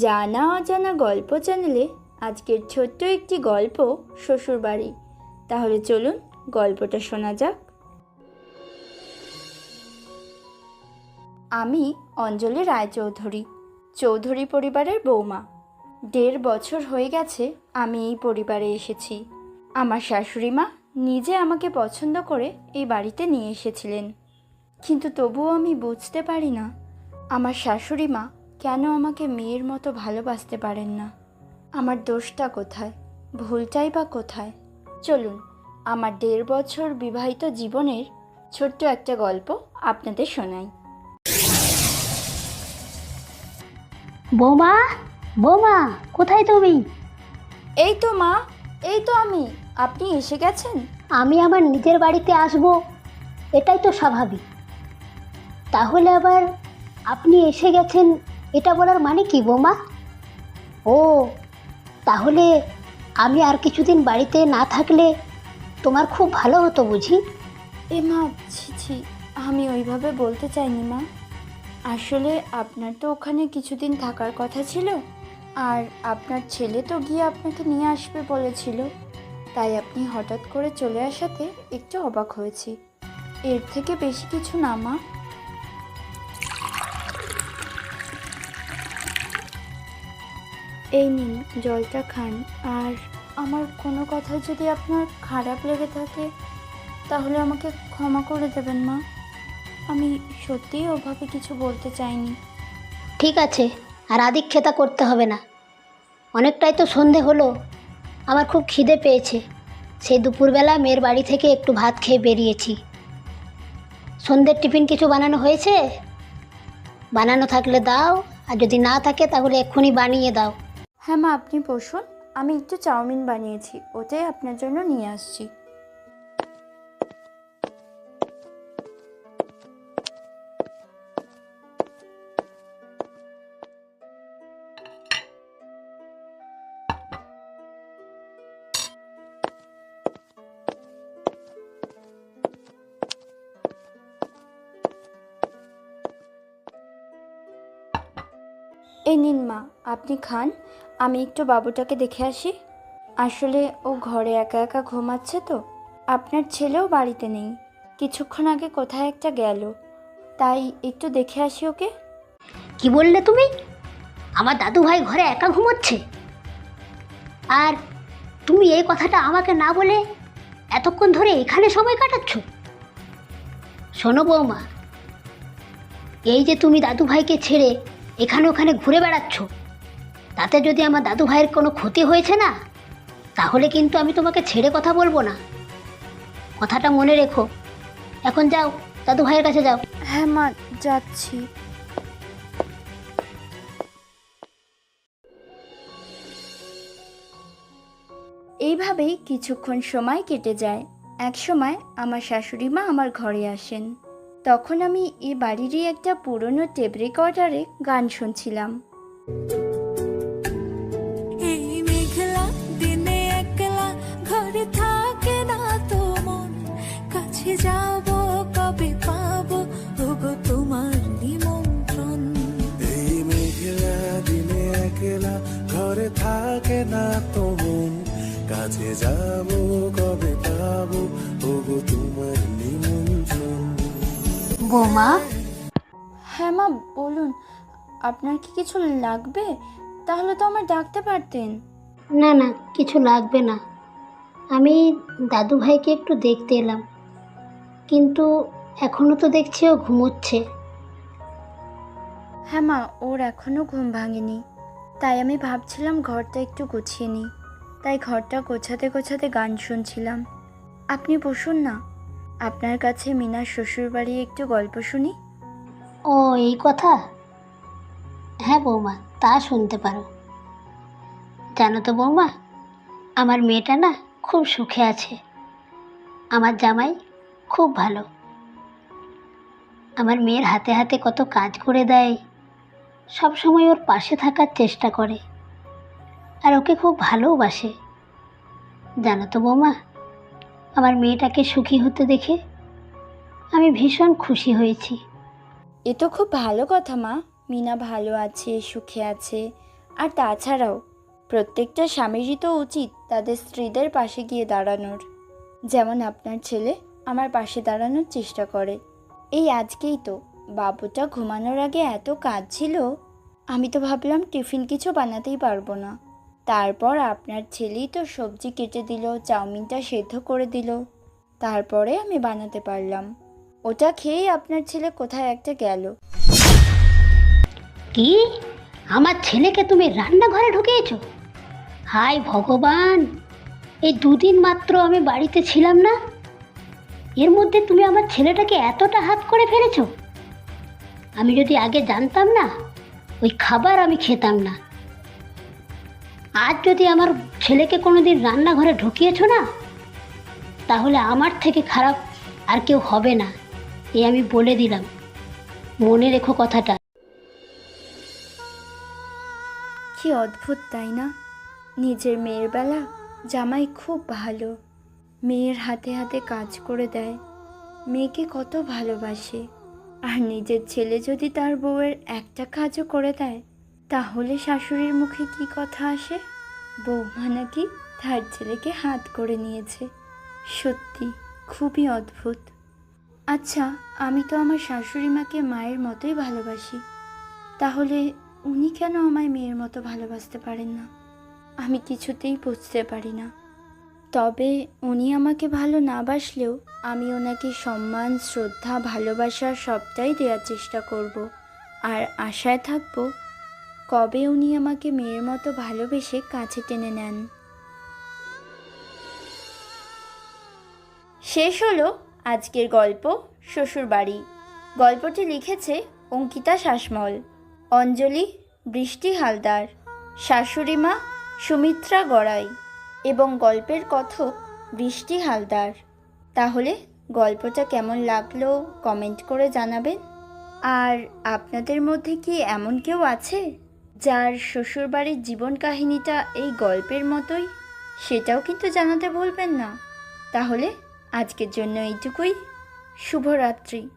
জানা অজানা গল্প চ্যানেলে আজকের ছোট্ট একটি গল্প শ্বশুরবাড়ি। তাহলে চলুন গল্পটা শোনা যাক। আমি অঞ্জলি রায়চৌধুরী, চৌধুরী পরিবারের বৌমা। দেড় বছর হয়ে গেছে আমি এই পরিবারে এসেছি। আমার শাশুড়ি মা নিজে আমাকে পছন্দ করে এই বাড়িতে নিয়ে এসেছিলেন। কিন্তু তবুও আমি বুঝতে পারি না, আমার শাশুড়ি মা কেন আমাকে মেয়ের মতো ভালোবাসতে পারেন না? আমার দোষটা কোথায়? ভুলটাই বা কোথায়? চলুন আমার দেড় বছর বিবাহিত জীবনের ছোট্ট একটা গল্প আপনাদের শোনাই। বোমা বোমা কোথায় তুমি? এই তো মা এই তো আমি। আপনি এসে গেছেন? আমি আমার নিজের বাড়িতে আসব এটাই তো স্বাভাবিক। তাহলে আবার আপনি এসে গেছেন এটা বলার মানে কি, বৌমা? ও, তাহলে আমি আর কিছুদিন বাড়িতে না থাকলে তোমার খুব ভালো হতো বুঝি? এ মা, ছি আমি ওইভাবে বলতে চাইনি মা। আসলে আপনার তো ওখানে কিছুদিন থাকার কথা ছিল, আর আপনার ছেলে তো গিয়ে আপনাকে নিয়ে আসবে বলেছিল। তাই আপনি হঠাৎ করে চলে আসাতে একটু অবাক হয়েছি। এর থেকে বেশি কিছু না মা। এই নিন, জলটা খান। আর আমার কোনো কথা যদি আপনার খারাপ লেগে থাকে, তাহলে আমাকে ক্ষমা করে দেবেন, মা। আমি সত্যিই ওভাবে কিছু বলতে চাইনি। ঠিক আছে, আর আদিক্ষেতা করতে হবে না। অনেকটাই তো সন্ধে হলো, আমার খুব খিদে পেয়েছে। সেই দুপুরবেলা মেয়ের বাড়ি থেকে একটু ভাত খেয়ে বেরিয়েছি। সন্ধ্যের টিফিন কিছু বানানো হয়েছে? বানানো থাকলে দাও, আর যদি না থাকে তাহলে এক্ষুনি বানিয়ে দাও। হ্যাঁ মা, আপনি বসুন। আমি একটু চাউমিন বানিয়েছি, ওটাই আপনার জন্য নিয়ে আসছি। এই নিন মা, আপনি খান। আমি একটু বাবুটাকে দেখে আসি। আসলে ও ঘরে একা একা ঘুমাচ্ছে তো। আপনার ছেলেও বাড়িতে নেই। কিছুক্ষণ আগে কোথায় একটা গেল। তাই একটু দেখে আসি ওকে। কি বললে তুমি? আমার দাদু ভাই ঘরে একা ঘুমোচ্ছে? আর তুমি এই কথাটা আমাকে না বলে এতক্ষণ ধরে এখানে সময় কাটাচ্ছ? শোনো বৌমা, এই যে তুমি দাদু ভাইকে ছেড়ে এখানে ওখানে ঘুরে বেড়াচ্ছ তাতে যদি আমার দাদু ভাইয়ের কোনো ক্ষতি হয়েছে না, তাহলে কিন্তু আমি তোমাকে ছেড়ে কথা বলব না। কথাটা মনে রেখো। এখন যাও, দাদু ভাইয়ের কাছে যাও। হ্যাঁ মা, যাচ্ছি। এইভাবেই কিছুক্ষণ সময় কেটে যায়। এক সময় আমার শাশুড়ি মা আমার ঘরে আসেন। তখন আমি এ বাড়িরই একটা পুরনো টেপ রেকর্ডারে গান শুনছিলাম। থাকে না তো মন। কাছে যাব কবে পাবো ওগো তোমার নিমন্ত্রণ। বৌমা? হ্যাঁ মা বলুন। আপনার কি কিছু লাগবে? তাহলে তো আমার ডাকতে পারতেন। না না কিছু লাগবে না। আমি দাদু ভাইকে একটু দেখতে এলাম। কিন্তু এখনও তো দেখছি ও ঘুমোচ্ছে। হ্যাঁ মা ওর এখনও ঘুম ভাঙেনি। তাই আমি ভাবছিলাম ঘরটা একটু গুছিয়ে নিই। তাই ঘরটা গোছাতে গোছাতে গান শুনছিলাম। আপনি বসুন না। আপনার কাছে মিনার শ্বশুরবাড়ি একটু গল্প শুনি। ও, এই কথা? হ্যাঁ বৌমা, তা শুনতে পারো। জানো তো বৌমা, আমার মেয়েটা না খুব সুখে আছে। আমার জামাই খুব ভালো। আমার মেয়ের হাতে হাতে কত কাজ করে দেয়। সব সময় ওর পাশে থাকার চেষ্টা করে। আর ওকে খুব ভালোবাসে। জানো তো বৌমা, আমার মেয়েটাকে সুখী হতে দেখে আমি ভীষণ খুশি হয়েছি। এ তো খুব ভালো কথা মা। মিনা ভালো আছে, সুখে আছে। আর তাছাড়াও, প্রত্যেকটা স্বামীরই তো উচিত তাদের স্ত্রীদের পাশে গিয়ে দাঁড়ানোর। যেমন আপনার ছেলে আমার পাশে দাঁড়ানোর চেষ্টা করে। এই আজকেই তো। বাবুটা ঘুমানোর আগে এত কাজ ছিল আমি তো ভাবলাম টিফিন কিছু বানাতেই পারব না। তারপর আপনার ছেলেই তো সবজি কেটে দিল, চাউমিনটা সেদ্ধ করে দিল। তারপরে আমি বানাতে পারলাম। ওটা খেয়েই আপনার ছেলে কোথায় একটা গেল। কি? আমার ছেলেকে তুমি রান্নাঘরে ঢুকিয়েছো? হাই ভগবান! এই দুদিন মাত্র আমি বাড়িতে ছিলাম না। এর মধ্যে তুমি আমার ছেলেটাকে এতটা হাত করে ফেলেছো? আমি যদি আগে জানতাম না, ওই খাবার আমি খেতাম না। আজ যদি আমার ছেলেকে কোনোদিন রান্নাঘরে ঢুকিয়েছো না, তাহলে আমার থেকে খারাপ আর কেউ হবে না এই আমি বলে দিলাম। মনে রেখো কথাটা। কি অদ্ভুত, তাই না? নিজের মেয়ের বেলা জামাই খুব ভালো। মেয়ের হাতে হাতে কাজ করে দেয়। মেয়েকে কত ভালোবাসে। আর নিজের ছেলে যদি তার বউয়ের একটা কাজও করে দেয়, তাহলে শাশুড়ির মুখে কি কথা আসে? বৌমা নাকি তার ছেলেকে হাত করে নিয়েছে। সত্যি, খুবই অদ্ভুত। আচ্ছা আমি তো আমার শাশুড়ি মাকে মায়ের মতোই ভালোবাসি। তাহলে উনি কেন আমায় মেয়ের মতো ভালোবাসতে পারেন না? আমি কিছুতেই বুঝতে পারি না। তবে উনি আমাকে ভালো না বাসলেও আমি ওনাকে সম্মান, শ্রদ্ধা, ভালোবাসা সবটাই দেওয়ার চেষ্টা করব। আর আশায় থাকব কবে উনি আমাকে মেয়ের মতো ভালোবেসে কাছে টেনে নেন। শেষ হলো আজকের গল্প শ্বশুরবাড়ি গল্পটি লিখেছে অঙ্কিতা শাসমল, অঞ্জলি বৃষ্টি হালদার শাশুড়িমা সুমিত্রা গড়াই। এবং গল্পের কথক বৃষ্টি হালদার। তাহলে গল্পটা কেমন লাগল কমেন্ট করে জানাবেন। আর আপনাদের মধ্যে কি এমন কেউ আছে যার শ্বশুরবাড়ির জীবন কাহিনীটা এই গল্পের মতোই? সেটাও কিন্তু জানাতে ভুলবেন না। তাহলে আজকের জন্য এইটুকুই। শুভরাত্রি।